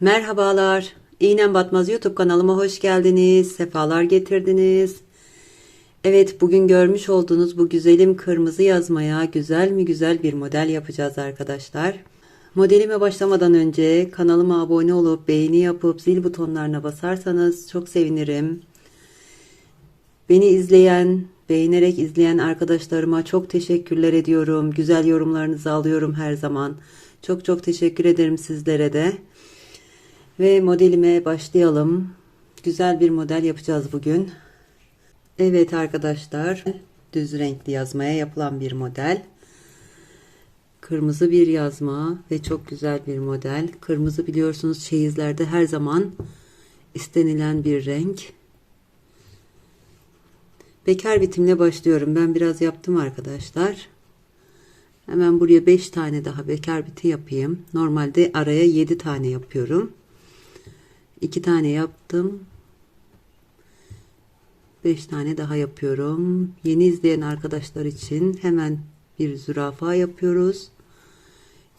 Merhabalar. İğnem Batmaz YouTube kanalıma hoş geldiniz. Sefalar getirdiniz. Evet bugün görmüş olduğunuz bu güzelim kırmızı yazmaya güzel mi güzel bir model yapacağız arkadaşlar. Modelime başlamadan önce kanalıma abone olup beğeni yapıp zil butonlarına basarsanız çok sevinirim. Beni izleyen, beğenerek izleyen arkadaşlarıma çok teşekkürler ediyorum. Güzel yorumlarınızı alıyorum her zaman. Çok çok teşekkür ederim sizlere de. Ve modelime başlayalım. Güzel bir model yapacağız bugün. Evet arkadaşlar, düz renkli yazmaya yapılan bir model. Kırmızı bir yazma ve çok güzel bir model. Kırmızı biliyorsunuz çeyizlerde her zaman istenilen bir renk. Bekar bitimle başlıyorum. Ben biraz yaptım arkadaşlar. Hemen buraya 5 tane daha bekar biti yapayım. Normalde araya 7 tane yapıyorum. 2 tane yaptım. 5 tane daha yapıyorum. Yeni izleyen arkadaşlar için hemen bir zürafa yapıyoruz.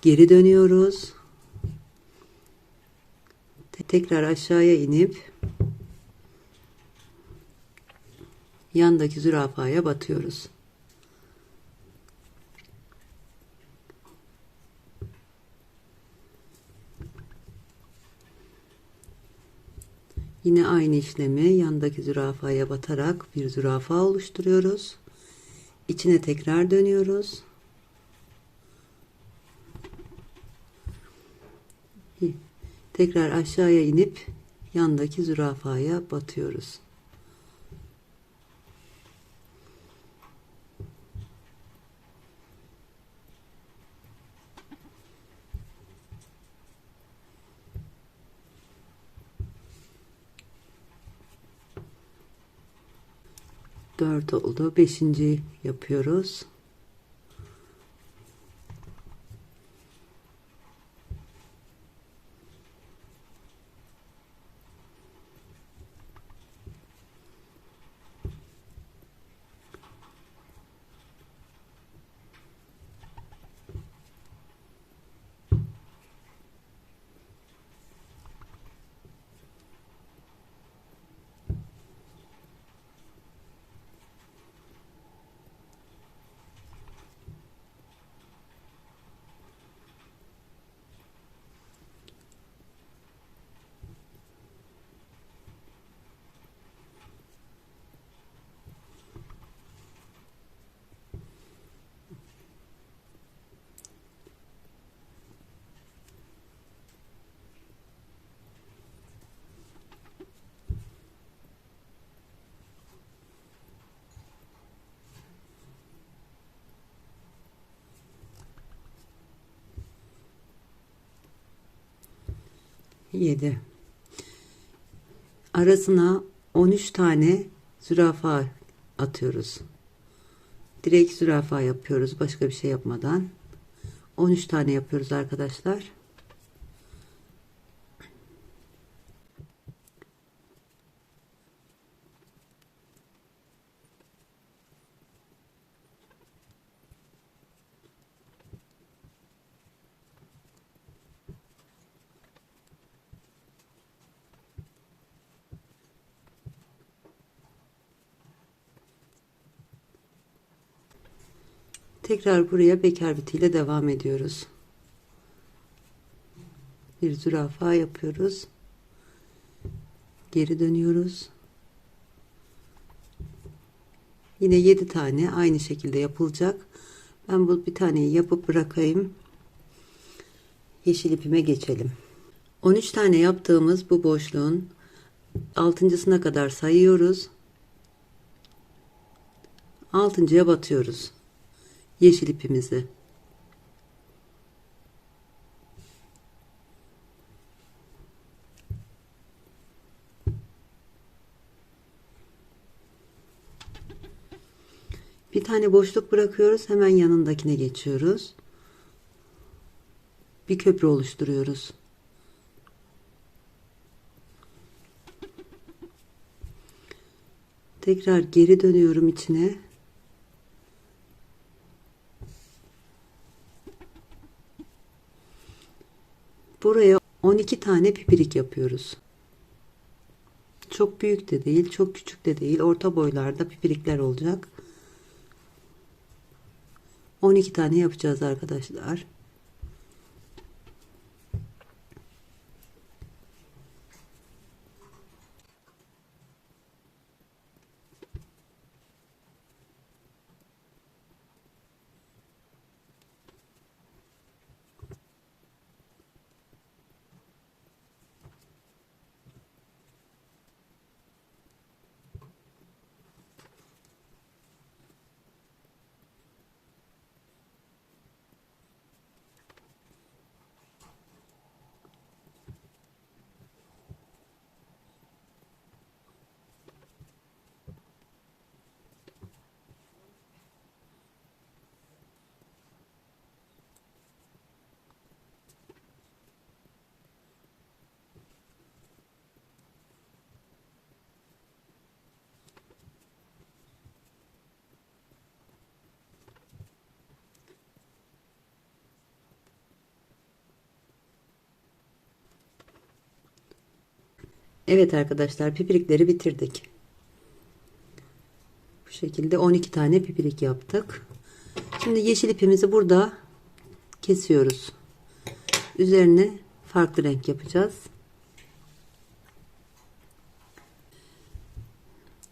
Geri dönüyoruz. Tekrar aşağıya inip yandaki zürafaya batıyoruz. Yine aynı işlemi yandaki zürafaya batarak bir zürafa oluşturuyoruz. İçine tekrar dönüyoruz. Tekrar aşağıya inip yandaki zürafaya batıyoruz. Dört oldu. Beşinci yapıyoruz. Yedi. Arasına 13 tane zürafa atıyoruz. Direkt zürafa yapıyoruz başka bir şey yapmadan. 13 tane yapıyoruz arkadaşlar. Tekrar buraya bekar bitiyle devam ediyoruz. Bir zürafa yapıyoruz. Geri dönüyoruz. Yine 7 tane aynı şekilde yapılacak. Ben bu bir taneyi yapıp bırakayım. Yeşil ipime geçelim. 13 tane yaptığımız bu boşluğun altıncısına kadar sayıyoruz. Altıncıya batıyoruz yeşil ipimizi. Bir tane boşluk bırakıyoruz. Hemen yanındakine geçiyoruz. Bir köprü oluşturuyoruz. Tekrar geri dönüyorum içine. Buraya 12 tane pipirik yapıyoruz. Çok büyük de değil, çok küçük de değil. Orta boylarda pipirikler olacak. 12 tane yapacağız arkadaşlar. Evet arkadaşlar pipirikleri bitirdik. Bu şekilde 12 tane pipirik yaptık. Şimdi yeşil ipimizi burada kesiyoruz. Üzerine farklı renk yapacağız.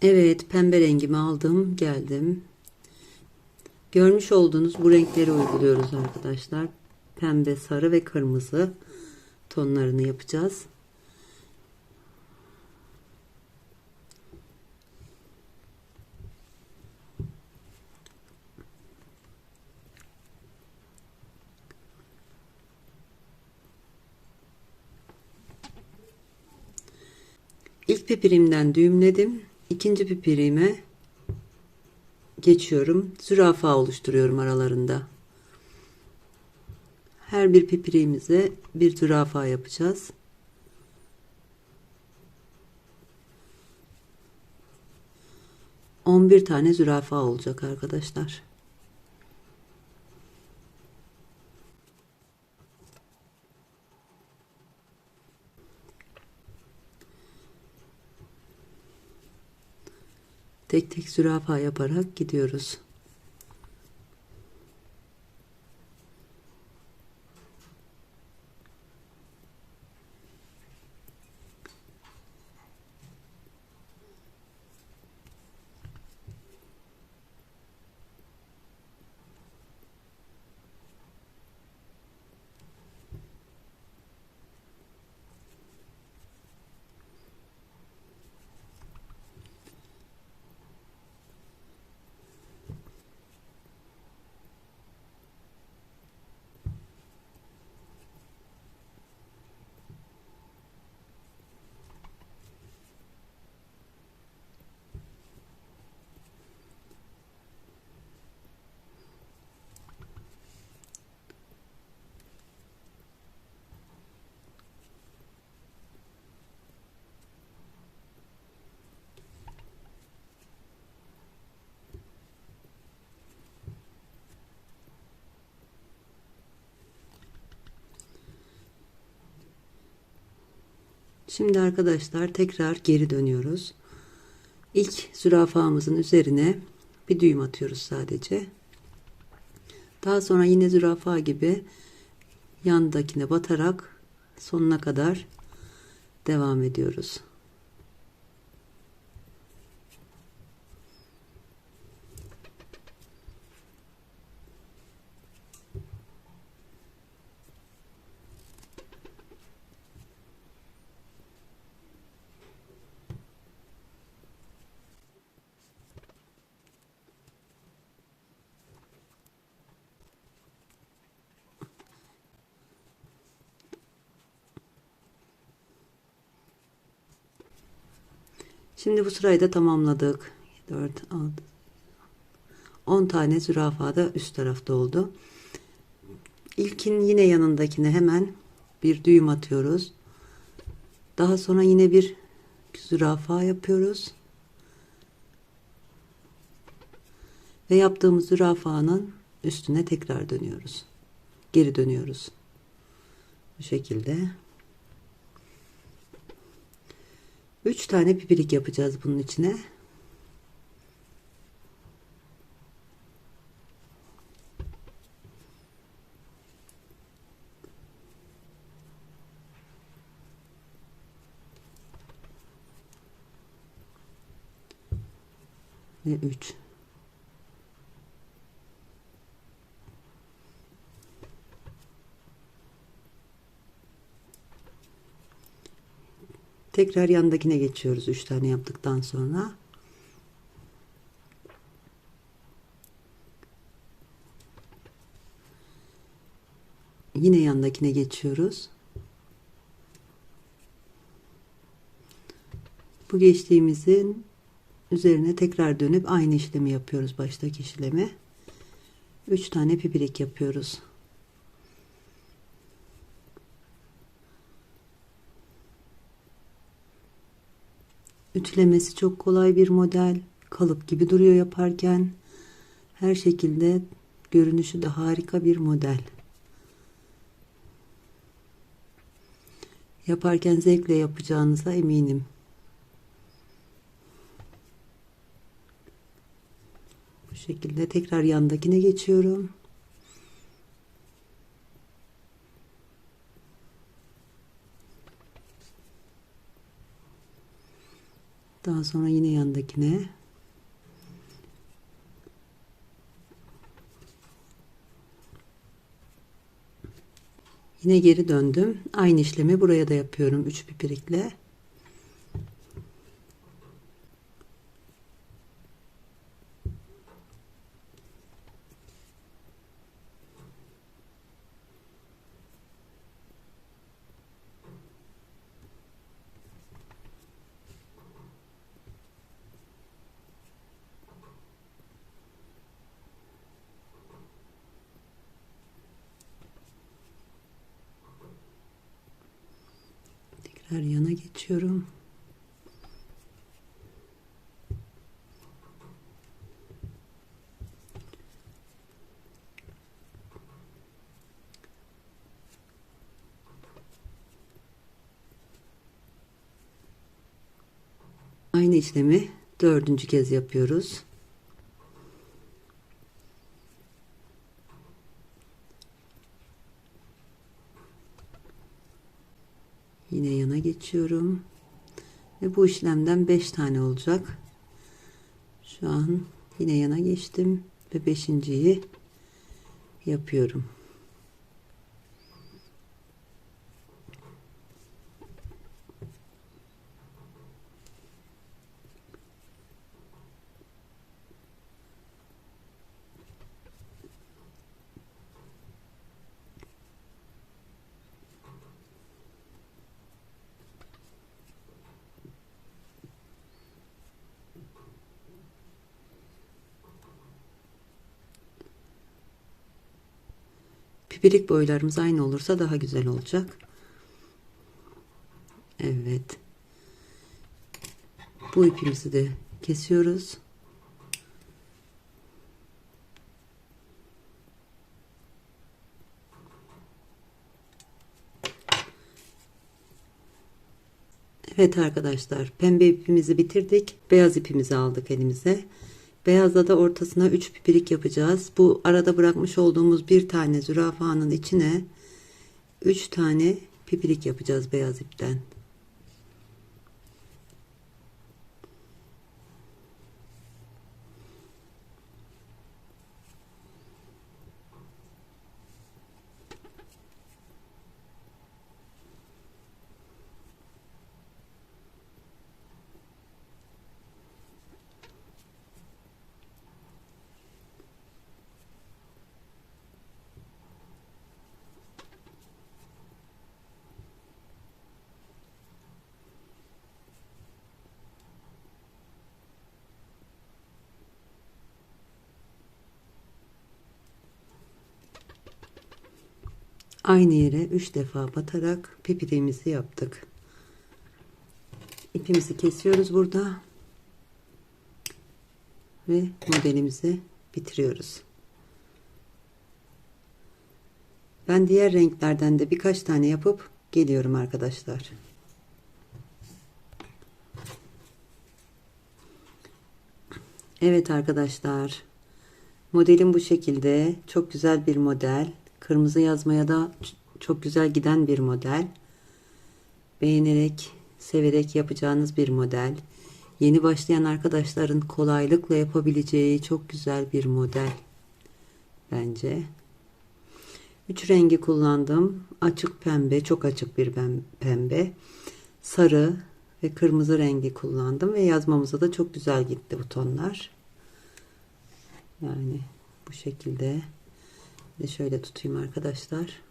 Evet pembe rengimi aldım geldim. Görmüş olduğunuz bu renkleri uyguluyoruz arkadaşlar. Pembe, sarı ve kırmızı tonlarını yapacağız. İlk pipirimden düğümledim. İkinci pipirime geçiyorum. Zürafa oluşturuyorum aralarında. Her bir pipirimize bir zürafa yapacağız. On bir tane zürafa olacak arkadaşlar. Tek tek zürafa yaparak gidiyoruz. Şimdi arkadaşlar tekrar geri dönüyoruz. İlk zürafamızın üzerine bir düğüm atıyoruz sadece. Daha sonra yine zürafa gibi yandakine batarak sonuna kadar devam ediyoruz. Şimdi bu sırayı da tamamladık. 4, 6, 10 tane zürafa da üst tarafta oldu. İlkin yine yanındakine hemen bir düğüm atıyoruz. Daha sonra yine bir zürafa yapıyoruz. Ve yaptığımız zürafanın üstüne tekrar dönüyoruz. Geri dönüyoruz. Bu şekilde. 3 tane pipirik yapacağız bunun içine. Ve 3 Tekrar yandakine geçiyoruz 3 tane yaptıktan sonra. Yine yandakine geçiyoruz. Bu geçtiğimizin üzerine tekrar dönüp aynı işlemi yapıyoruz baştaki işlemi. 3 tane pipirik yapıyoruz. Ütülemesi çok kolay bir model. Kalıp gibi duruyor yaparken. Her şekilde görünüşü de harika bir model. Yaparken zevkle yapacağınıza eminim. Bu şekilde tekrar yandakine geçiyorum. Daha sonra yine yandakine. Yine geri döndüm. Aynı işlemi buraya da yapıyorum 3 pipirikle. Tekrar yana geçiyorum. Aynı işlemi dördüncü kez yapıyoruz. Yine yana geçiyorum. Ve bu işlemden 5 tane olacak. Şu an yine yana geçtim ve beşinciyi yapıyorum. Pipirik boylarımız aynı olursa daha güzel olacak. Evet. Bu ipimizi de kesiyoruz. Evet arkadaşlar pembe ipimizi bitirdik. Beyaz ipimizi aldık elimize. Beyazla da ortasına 3 pipirik yapacağız. Bu arada bırakmış olduğumuz bir tane zürafanın içine 3 tane pipirik yapacağız beyaz ipten. aynı yere 3 defa batarak pipiremizi yaptık. İpimizi kesiyoruz burada ve modelimizi bitiriyoruz. Ben diğer renklerden de birkaç tane yapıp geliyorum arkadaşlar. Evet arkadaşlar. Modelim bu şekilde. Çok güzel bir model. Kırmızı yazmaya da çok güzel giden bir model. Beğenerek, severek yapacağınız bir model. Yeni başlayan arkadaşların kolaylıkla yapabileceği çok güzel bir model. Bence. Üç rengi kullandım. Açık pembe, çok açık bir pem- pembe. Sarı ve kırmızı rengi kullandım ve yazmamıza da çok güzel gitti bu tonlar. Yani bu şekilde. De şöyle tutayım arkadaşlar.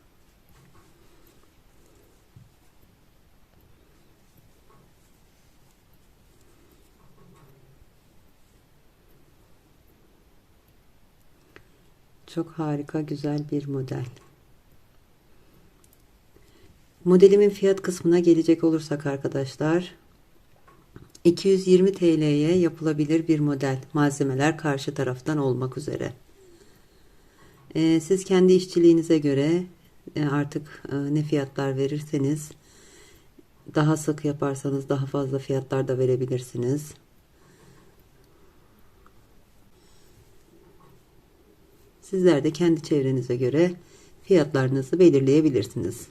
Çok harika güzel bir model. Modelimin fiyat kısmına gelecek olursak arkadaşlar 220 TL'ye yapılabilir bir model. Malzemeler karşı taraftan olmak üzere. Ee, siz kendi işçiliğinize göre e, artık e, ne fiyatlar verirseniz daha sık yaparsanız daha fazla fiyatlar da verebilirsiniz. Sizler de kendi çevrenize göre fiyatlarınızı belirleyebilirsiniz.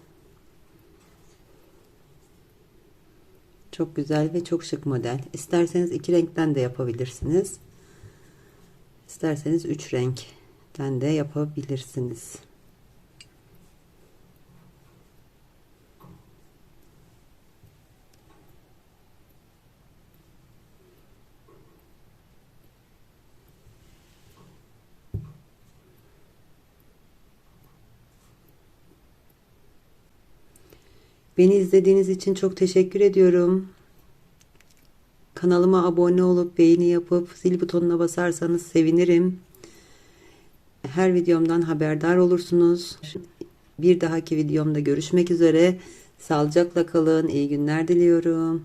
Çok güzel ve çok şık model. İsterseniz iki renkten de yapabilirsiniz. İsterseniz üç renkten de yapabilirsiniz. Beni izlediğiniz için çok teşekkür ediyorum. Kanalıma abone olup beğeni yapıp zil butonuna basarsanız sevinirim. Her videomdan haberdar olursunuz. Bir dahaki videomda görüşmek üzere. Sağlıcakla kalın. İyi günler diliyorum.